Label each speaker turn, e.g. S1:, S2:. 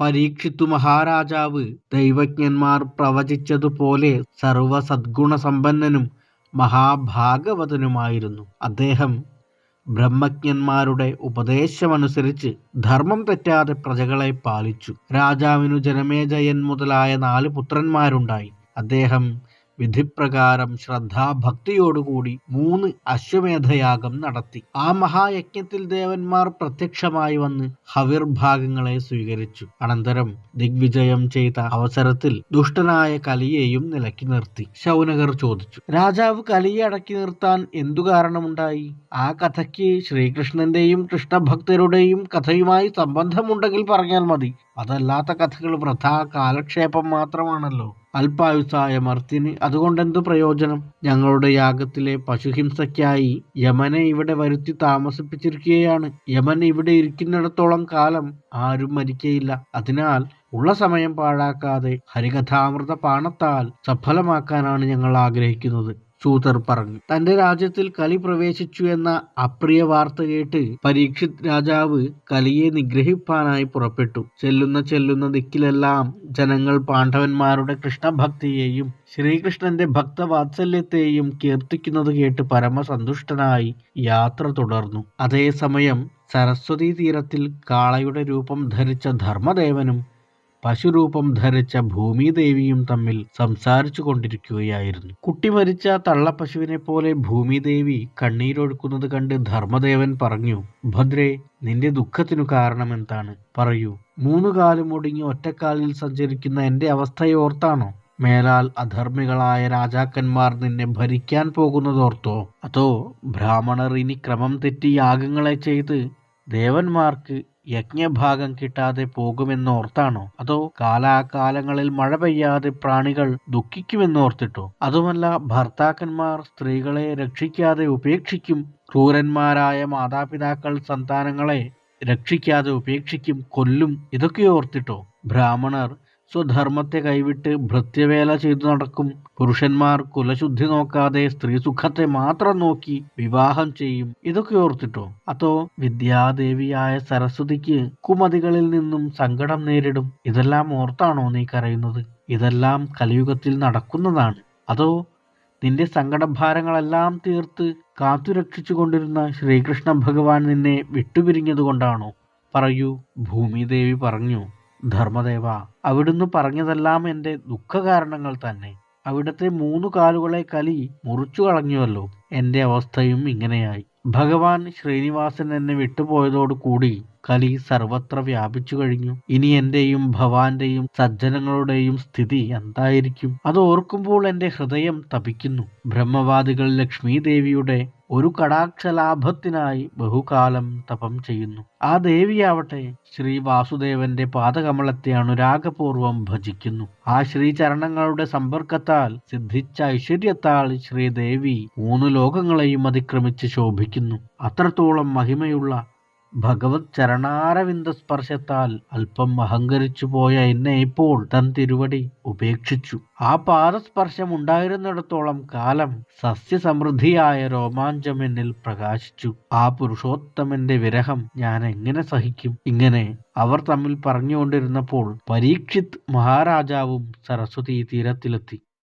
S1: പരീക്ഷിത്തു മഹാരാജാവ് ദൈവജ്ഞന്മാർ പ്രവചിച്ചതുപോലെ സർവസദ്ഗുണസമ്പന്നനും മഹാഭാഗവതനുമായിരുന്നു. അദ്ദേഹം ബ്രഹ്മജ്ഞന്മാരുടെ ഉപദേശമനുസരിച്ച് ധർമ്മം തെറ്റാതെ പ്രജകളെ പാലിച്ചു. രാജാവിനു ജനമേജയൻ മുതലായ നാല് പുത്രന്മാരുണ്ടായി. അദ്ദേഹം വിധിപ്രകാരം ശ്രദ്ധാഭക്തിയോടുകൂടി മൂന്ന് അശ്വമേധയാഗം നടത്തി. ആ മഹായജ്ഞത്തിൽ ദേവന്മാർ പ്രത്യക്ഷമായി വന്ന് ഹവിർഭാഗങ്ങളെ സ്വീകരിച്ചു. അനന്തരം ദിഗ്വിജയം ചെയ്ത അവസരത്തിൽ ദുഷ്ടനായ കലിയെയും നിലക്കി നിർത്തി. ശൗനകർ ചോദിച്ചു രാജാവ് കലിയെ അടക്കി നിർത്താൻ എന്തു കാരണമുണ്ടായി? ആ കഥയ്ക്ക് ശ്രീകൃഷ്ണന്റെയും കൃഷ്ണഭക്തരുടെയും കഥയുമായി സംബന്ധമുണ്ടെങ്കിൽ പറഞ്ഞാൽ മതി. അതല്ലാത്ത കഥകൾ വൃഥാ കാലക്ഷേപം മാത്രമാണല്ലോ. അല്പായുസായ മർത്തിന് അതുകൊണ്ടെന്തു പ്രയോജനം? ഞങ്ങളുടെ യാഗത്തിലെ പശുഹിംസയ്ക്കായി യമനെ ഇവിടെ വരുത്തി താമസിപ്പിച്ചിരിക്കുകയാണ്. യമൻ ഇവിടെ ഇരിക്കുന്നിടത്തോളം കാലം ആരും മരിക്കയില്ല. അതിനാൽ ഉള്ള സമയം പാഴാക്കാതെ ഹരികഥാമൃത പാണത്താൽ സഫലമാക്കാനാണ് ഞങ്ങൾ ആഗ്രഹിക്കുന്നത്. സൂതർ പറഞ്ഞു. തന്റെ രാജ്യത്തിൽ കലി പ്രവേശിച്ചു എന്ന അപ്രിയ വാർത്ത കേട്ട് പരീക്ഷിത് രാജാവ് കലിയെ നിഗ്രഹിപ്പാനായി പുറപ്പെട്ടു. ചെല്ലുന്ന ചെല്ലുന്ന ദിക്കിലെല്ലാം ജനങ്ങൾ പാണ്ഡവന്മാരുടെ കൃഷ്ണഭക്തിയെയും ശ്രീകൃഷ്ണന്റെ ഭക്തവാത്സല്യത്തെയും കീർത്തിക്കുന്നത് കേട്ട് പരമസന്തുഷ്ടനായി യാത്ര തുടർന്നു. അതേസമയം സരസ്വതീ തീരത്തിൽ കാളയുടെ രൂപം ധരിച്ച ധർമ്മദേവനും പശുരൂപം ധരിച്ച ഭൂമിദേവിയും തമ്മിൽ സംസാരിച്ചു കൊണ്ടിരിക്കുകയായിരുന്നു. കുട്ടി മരിച്ച തള്ളപ്പശുവിനെ പോലെ ഭൂമിദേവി കണ്ണീരൊഴുക്കുന്നത് കണ്ട് ധർമ്മദേവൻ പറഞ്ഞു ഭദ്രേ നിന്റെ ദുഃഖത്തിനു കാരണമെന്താണ്? പറയൂ. മൂന്നു കാലും ഒടുങ്ങി ഒറ്റക്കാലിൽ സഞ്ചരിക്കുന്ന എന്റെ അവസ്ഥയോർത്താണോ മേലാൽ അധർമ്മികളായ രാജാക്കന്മാർ നിന്നെ ഭരിക്കാൻ പോകുന്നതോർത്തോ? അതോ ബ്രാഹ്മണർ ഇനി ക്രമം തെറ്റി യാഗങ്ങളെ ചെയ്ത് ദേവന്മാർക്ക് യജ്ഞഭാഗം കിട്ടാതെ പോകുമെന്നോർത്താണോ അതോ കാലാകാലങ്ങളിൽ മഴ പെയ്യാതെ പ്രാണികൾ ദുഃഖിക്കുമെന്നോർത്തിട്ടോ അതുമല്ല ഭർത്താക്കന്മാർ സ്ത്രീകളെ രക്ഷിക്കാതെ ഉപേക്ഷിക്കും ക്രൂരന്മാരായ മാതാപിതാക്കൾ സന്താനങ്ങളെ രക്ഷിക്കാതെ ഉപേക്ഷിക്കും കൊല്ലും ഇതൊക്കെ ഓർത്തിട്ടോ? ബ്രാഹ്മണർ സ്വധർമ്മത്തെ കൈവിട്ട് ഭൃത്യവേല ചെയ്തു നടക്കും. പുരുഷന്മാർ കുലശുദ്ധി നോക്കാതെ സ്ത്രീ സുഖത്തെ മാത്രം നോക്കി വിവാഹം ചെയ്യും. ഇതൊക്കെ ഓർത്തിട്ടോ? അതോ വിദ്യാദേവിയായ സരസ്വതിക്ക് കുമതികളിൽ നിന്നും സങ്കടം നേരിടും. ഇതെല്ലാം ഓർത്താണോ നീ കരയുന്നത്? ഇതെല്ലാം കലിയുഗത്തിൽ നടക്കുന്നതാണ്. അതോ നിന്റെ സങ്കടഭാരങ്ങളെല്ലാം തീർത്ത് കാത്തുരക്ഷിച്ചു കൊണ്ടിരുന്ന ശ്രീകൃഷ്ണ ഭഗവാൻ നിന്നെ വിട്ടുപിരിഞ്ഞതുകൊണ്ടാണോ? പറയൂ. ഭൂമിദേവി പറഞ്ഞു. ധർമ്മദേവ അവിടുന്ന് പറഞ്ഞതെല്ലാം എന്റെ ദുഃഖകാരണങ്ങൾ തന്നെ. അവിടുത്തെ മൂന്നു കാലുകളെ കലി മുറിച്ചു കളഞ്ഞുവല്ലോ. എന്റെ അവസ്ഥയും ഇങ്ങനെയായി. ഭഗവാൻ ശ്രീനിവാസൻ എന്നെ വിട്ടുപോയതോടുകൂടി കലി സർവത്ര വ്യാപിച്ചു കഴിഞ്ഞു. ഇനി എന്റെയും ഭവാന്റെയും സജ്ജനങ്ങളുടെയും സ്ഥിതി എന്തായിരിക്കും? അത് ഓർക്കുമ്പോൾ എന്റെ ഹൃദയം തപിക്കുന്നു. ബ്രഹ്മവാദികൾ ലക്ഷ്മി ദേവിയുടെ ഒരു കടാക്ഷലാഭത്തിനായി ബഹുകാലം തപം ചെയ്യുന്നു. ആ ദേവിയാവട്ടെ ശ്രീ വാസുദേവന്റെ പാദകമലത്തെ അനുരാഗപൂർവം ഭജിക്കുന്നു. ആ ശ്രീചരണങ്ങളുടെ സമ്പർക്കത്താൽ സിദ്ധിച്ച ഐശ്വര്യത്താൽ ശ്രീദേവി മൂന്ന് ലോകങ്ങളെയും അതിക്രമിച്ച് ശോഭിക്കുന്നു. അത്രത്തോളം മഹിമയുള്ള ഭഗവത് ചരണാരവിന്ദ സ്പർശത്താൽ അല്പം അഹങ്കരിച്ചു പോയ എന്നെ ഇപ്പോൾ തൻ തിരുവടി ഉപേക്ഷിച്ചു. ആ പാദസ്പർശം ഉണ്ടായിരുന്നിടത്തോളം കാലം സസ്യസമൃദ്ധിയായ രോമാഞ്ചം എന്നിൽ പ്രകാശിച്ചു. ആ പുരുഷോത്തമന്റെ വിരഹം ഞാൻ എങ്ങനെ സഹിക്കും? ഇങ്ങനെ അവർ തമ്മിൽ പറഞ്ഞുകൊണ്ടിരുന്നപ്പോൾ പരീക്ഷിത് മഹാരാജാവും സരസ്വതി തീരത്തിലെത്തി.